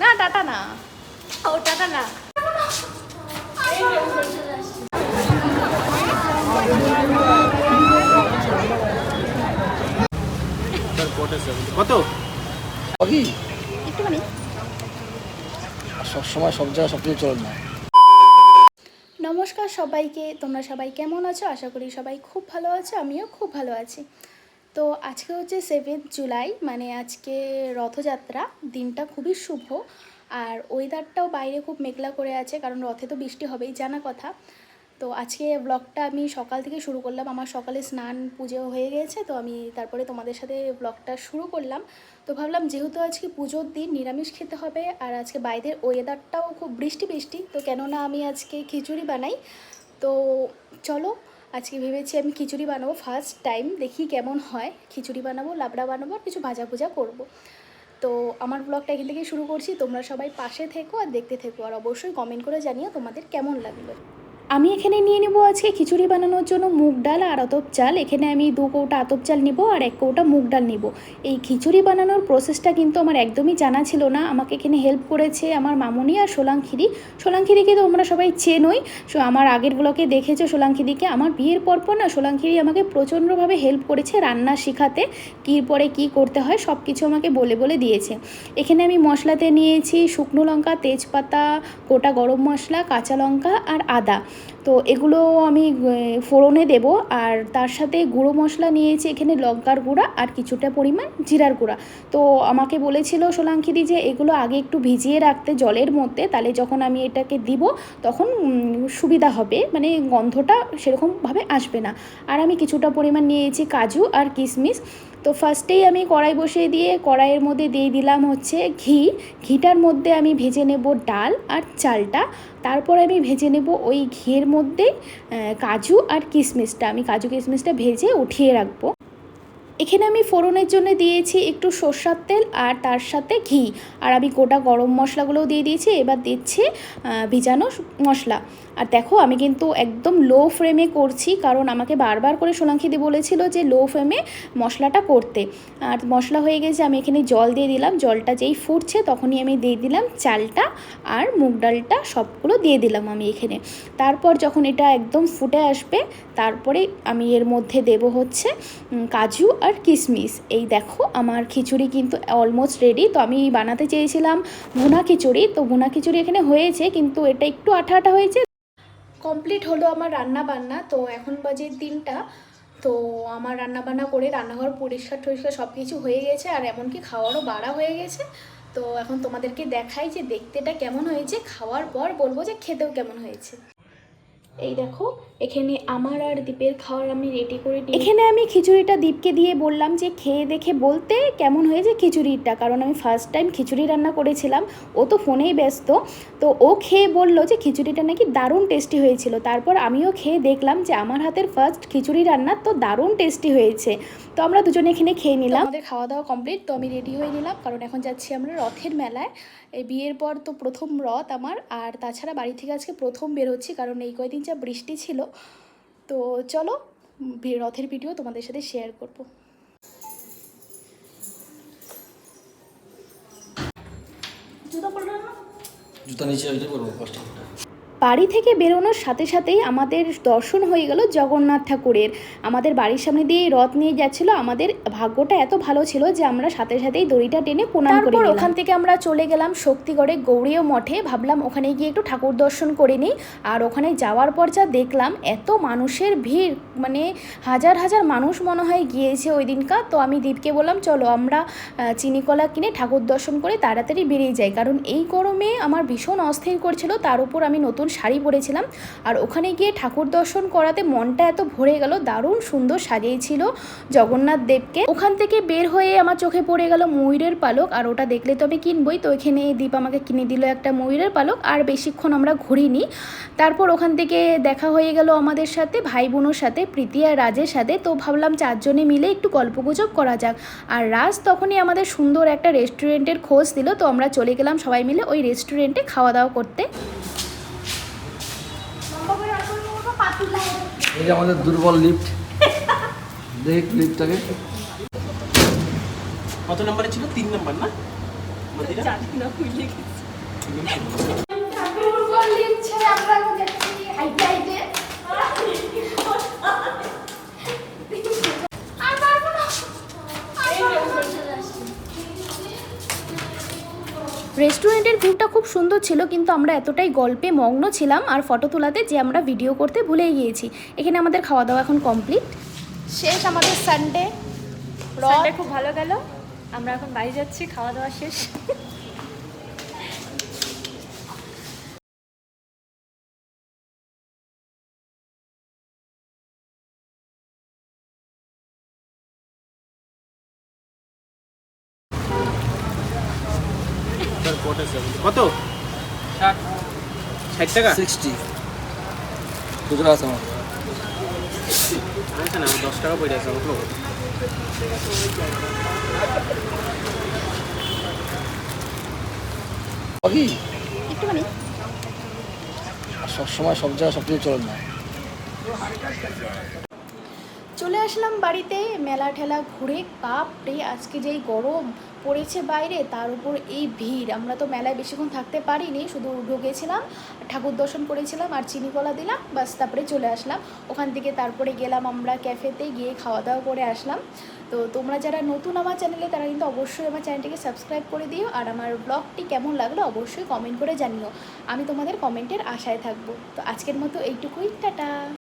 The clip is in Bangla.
না টাটা না। ও টাটা না। কত? একটুখানি। সবসময় সব জায়গায় সব কিছু চলে না। নমস্কার সবাইকে তোমরা সবাই কেমন আছো? আশা করি সবাই খুব ভালো আছো আমিও খুব ভালো আছি। তো আজকে হচ্ছে সেভেন্থ জুলাই মানে আজকে রথযাত্রা, দিনটা খুবই শুভ। আর ওয়েদারটাও বাইরে খুব মেঘলা করে আছে, কারণ রথে তো বৃষ্টি হবেই, জানা কথা। তো আজকে ব্লগটা আমি সকাল থেকে শুরু করলাম, আমার সকালে স্নান, পুজো হয়ে গেছে, তো আমি তারপরে তোমাদের সাথে ব্লগটা শুরু করলাম। তো ভাবলাম যেহেতু আজকে পুজোর দিন, নিরামিষ খেতে হবে, আর আজকে বাইরের ওয়েদারটাও খুব বৃষ্টি বৃষ্টি তো কেননা আমি আজকে খিচুড়ি বানাই। তো চলো আজকে ভেবেছি আমি খিচুড়ি বানাবো। ফার্স্ট টাইম দেখি কেমন হয়। খিচুড়ি বানাবো, লাবড়া বানাবো আর কিছু ভাজা ভুজা করব। তো আমার ব্লগটা এখান থেকে শুরু করছি। তোমরা সবাই পাশে থেকো আর দেখতে থেকো। আর অবশ্যই কমেন্ট করে জানিও তোমাদের কেমন লাগল। আমি এখানে নিয়ে নেব আজকে খিচুড়ি বানানোর জন্য মুগ ডাল আর আতপ চাল। এখানে আমি দু কৌটা আতপ চাল নিব আর এক কৌটা মুগ ডাল নিব। এই খিচুড়ি বানানোর প্রসেসটা কিন্তু আমার একদমই জানা ছিল না। আমাকে এখানে হেল্প করেছে আমার মামুনি আর সোলাংখিরি সোলাংখিরিকে তো তোমরা সবাই চেনই। সো আমার আগের ব্লকে দেখেছ সোলাংখিরিকে আমার বিয়ের পর পর না সোলাংখিরি আমাকে প্রচণ্ডভাবে হেল্প করেছে রান্না শেখাতে, কী পরে কি করতে হয় সব কিছু আমাকে বলে বলে দিয়েছে। এখানে আমি মশলাতে নিয়েছি শুকনো লঙ্কা, তেজপাতা, গোটা গরম মশলা, কাঁচা লঙ্কা আর আদা। তো এগুলো আমি ফোড়নে দেব। আর তার সাথে গুঁড়ো মশলা নিয়েছি এখানে লঙ্কার গুঁড়া আর কিছুটা পরিমাণ জিরার গুঁড়া। তো আমাকে বলেছিল সোলাঙ্কিদি যে এগুলো আগে একটু ভিজিয়ে রাখতে জলের মধ্যে, তাহলে যখন আমি এটাকে দিব তখন সুবিধা হবে। মানে গন্ধটা সেরকমভাবে আসবে না। আর আমি কিছুটা পরিমাণ নিয়েছি কাজু আর কিশমিশ। তো ফার্স্টেই আমি কড়াই বসিয়ে দিয়ে কড়াইয়ের মধ্যে দিয়ে দিলাম হচ্ছে ঘি। ঘিটার মধ্যে আমি ভেজে নেব ডাল আর চালটা। তারপর আমি ভেজে নেব ওই ঘিয়ের মধ্যে কাজু আর কিশমিশটা। আমি কাজু কিশমিশটা ভেজে উঠিয়ে রাখব। এখানে আমি ফোড়নের জন্য দিয়েছি একটু সর্ষার তেল আর তার সাথে ঘি। আর আমি গোটা গরম মশলাগুলোও দিয়ে দিয়েছি, এবার দিচ্ছি ভিজানো মশলা। আর দেখো, আমি কিন্তু একদম লো ফ্লেমে করছি, কারণ আমাকে বারবার করে সোলাঙ্কিদি বলেছিল যে লো ফ্লেমে মশলাটা করতে। আর মশলা হয়ে গেছে, আমি এখানে জল দিয়ে দিলাম, জলটা যেই ফুটছে তখনই আমি দিয়ে দিলাম চালটা আর মুগ ডালটা সবগুলো দিয়ে দিলাম আমি এখানে। তারপর যখন এটা একদম ফুটে আসবে, তারপরে আমি এর মধ্যে দেব হচ্ছে কাজু আর কিশমিশ এই দেখো, আমার খিচুড়ি কিন্তু অলমোস্ট রেডি তো আমি বানাতে চেয়েছিলাম ভুনা খিচুড়ি। তো ভুনা খিচুড়ি এখানে হয়েছে, কিন্তু এটা একটু আঠা আঠা হয়েছে। কমপ্লিট হলো আমার রান্না বান্না তো এখন বাজে তিনটা। তো আমার রান্না বান্না করে রান্নাঘর পরিষ্কার টরিষ্কার সব কিছু হয়ে গেছে, আর এমনকি খাওয়ারও বাড়া হয়ে গেছে। তো এখন তোমাদেরকে দেখাই যে দেখতেটা কেমন হয়েছে। খাওয়ার পর বলব যে খেতেও কেমন হয়েছে। এই দেখো এখানে আমার আর দীপের খাওয়ার আমি রেডি করে এখানে আমি খিচুড়িটা দীপকে দিয়ে বললাম যে খেয়ে দেখে বলতে কেমন হয়েছে খিচুড়িটা কারণ আমি ফার্স্ট টাইম খিচুড়ি রান্না করেছিলাম ও তো ফোনেই ব্যস্ত তো ও খেয়ে বলল যে খিচুড়িটা নাকি দারুণ টেস্টি হয়েছিল তারপর আমিও খেয়ে দেখলাম যে আমার হাতের ফার্স্ট খিচুড়ি রান্না তো দারুণ টেস্টি হয়েছে। তো আমরা দুজনে এখানে খেয়ে নিলাম। আমাদের খাওয়া দাওয়া কমপ্লিট তো আমি রেডি হয়ে নিলাম কারণ এখন যাচ্ছি আমরা রথের মেলায়। এই বিয়ের পর তো প্রথম রথ আমার আর তাছাড়া বাড়ি থেকে আজকে প্রথম বের হচ্ছি কারণ এই কয়দিন যা বৃষ্টি ছিল। তো চলো রথের ভিডিও তোমাদের সাথে শেয়ার করব। জুতো না? জুতা নিচে ওইটাই করব ফার্স্ট বাড়ি থেকে বেরোনোর সাথে সাথেই আমাদের দর্শন হয়ে গেল জগন্নাথ ঠাকুরের। আমাদের বাড়ির সামনে দিয়ে রথ নিয়ে যাচ্ছিল। আমাদের ভাগ্যটা এত ভালো ছিল যে আমরা সাথে সাথেই দড়িটা টেনে প্রণাম করে ওখান থেকে আমরা চলে গেলাম শক্তিগড়ে গৌরীয় মঠে। ভাবলাম ওখানে গিয়ে একটু ঠাকুর দর্শন করে নিই। আর ওখানে যাওয়ার পর যা দেখলাম এত মানুষের ভিড়। মানে হাজার হাজার মানুষ মনে হয় গিয়েছে ওই দিনকার তো আমি দীপকে বললাম চলো আমরা চিনিকলা কিনে ঠাকুর দর্শন করে তাড়াতাড়ি বেরিয়ে যাই। কারণ এই গরমে আমার ভীষণ অস্থির করছিল। তার উপর আমি নতুন শাড়ি পরেছিলাম। আর ওখানে গিয়ে ঠাকুর দর্শন করাতে মনটা এত ভরে গেল, দারুণ সুন্দর সাজিয়েছিল জগন্নাথ দেবকে। ওখান থেকে বের হয়ে আমার চোখে পড়ে গেল ময়ূরের পালক, আর ওটা দেখলে তো আমি কিনবই। তো এখানে দীপ আমাকে কিনে দিল একটা ময়ূরের পালক, আর বেশিক্ষণ আমরা ঘুরিনি। তারপর ওখান থেকে দেখা হয়ে গেল আমাদের সাথে ভাই বোনের সাথে, প্রীতি আর রাজের সাথে। তো ভাবলাম চারজনে মিলে একটু গল্পগুজব করা যাক। আর রাজ তখনই আমাদের সুন্দর একটা রেস্টুরেন্টের খোঁজ দিল। তো আমরা চলে গেলাম সবাই মিলে ওই রেস্টুরেন্টে খাওয়া দাওয়া করতে। এই আমাদের দুর্বল লিফট দেখ লিফটটাকে কত নম্বরে ছিল? তিন নম্বর না? রেস্টুরেন্টের ভিউটা খুব সুন্দর ছিল কিন্তু আমরা এতটাই গল্পে মগ্ন ছিলাম আর ফটো তোলাতে যে আমরা ভিডিও করতে ভুলে গিয়েছি। এখানে আমাদের খাওয়া দাওয়া এখন কমপ্লিট। শেষ আমাদের সানডে সানডে খুব ভালো গেল। আমরা এখন বাড়ি যাচ্ছি খাওয়া দাওয়া শেষ। কোয়ার্টার কত? ষাট। ষাট টাকা? সিক্সটি খুচরা আছে আমার। আচ্ছা না আমার দশ টাকা পড়ে আছে বাকি? একটুখানি। সবসময় সব জায়গায় সব কিছু চলে না। চলে আসলাম বাড়িতে। মেলা ঠেলা ঘুরে বাপরে আজকে যেই গরম পড়েছে বাইরে, তার উপর এই ভিড়। আমরা তো মেলায় বেশিক্ষণ থাকতে পারিনি, শুধু ঢুকেছিলাম ঠাকুর দর্শন করেছিলাম আর চিনি কলা দিলাম বাস তারপরে চলে আসলাম। ওখান থেকে তারপরে গেলাম আমরা ক্যাফেতে গিয়ে খাওয়া দাওয়া করে আসলাম। তো তোমরা যারা নতুন আমার চ্যানেলে, তারা কিন্তু অবশ্যই আমার চ্যানেলটিকে সাবস্ক্রাইব করে দিও আর আমার ব্লগটি কেমন লাগল অবশ্যই কমেন্ট করে জানিও। আমি তোমাদের কমেন্টের আশায় থাকব। তো আজকের মতো এইটুকুই, টাটা।